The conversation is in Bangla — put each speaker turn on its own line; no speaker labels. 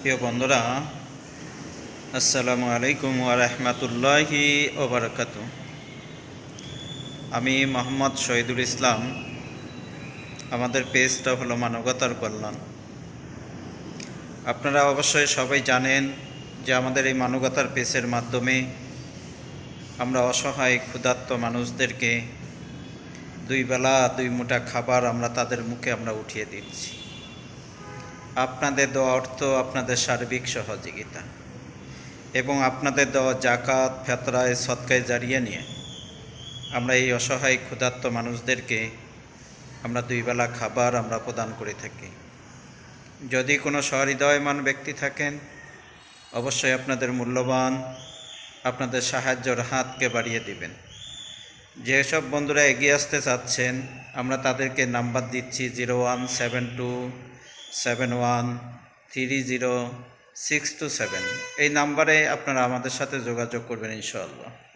প্রিয় বন্ধুরা, আসসালামু আলাইকুম ওরহমতুল্লাহি ওবরাকাত আমি মোহাম্মদ শহীদুল ইসলাম। আমাদের পেজটা হলো মানবতার কল্যাণ। আপনারা অবশ্যই সবাই জানেন যে আমাদের এই মানবতার পেজের মাধ্যমে আমরা অসহায়, ক্ষুধার্ত মানুষদেরকে দুই বেলা দুই মুঠা খাবার আমরা তাদের মুখে আমরা উঠিয়ে দিচ্ছি। আপনাদের দেওয়া অর্থ আপনাদের সার্বিক সহযোগিতা এবং আপনাদের দেওয়া জাকাত ফেতরায় সৎকায় জারিয়ে নিয়ে আমরা এই অসহায়, ক্ষুধার্ত মানুষদেরকে আমরা দুই বেলা খাবার আমরা প্রদান করে থাকি। যদি কোনো সহৃদয়মান ব্যক্তি থাকেন, অবশ্যই আপনাদের মূল্যবান, আপনাদের সাহায্যর হাতকে বাড়িয়ে দিবেন। যেসব বন্ধুরা এগিয়ে আসতে চাচ্ছেন, আমরা তাদেরকে নাম্বার দিচ্ছি zero one seven two seven one three zero six two seven এই নাম্বারে আপনারা আমাদের সাথে যোগাযোগ করবেন ইনশাআল্লাহ।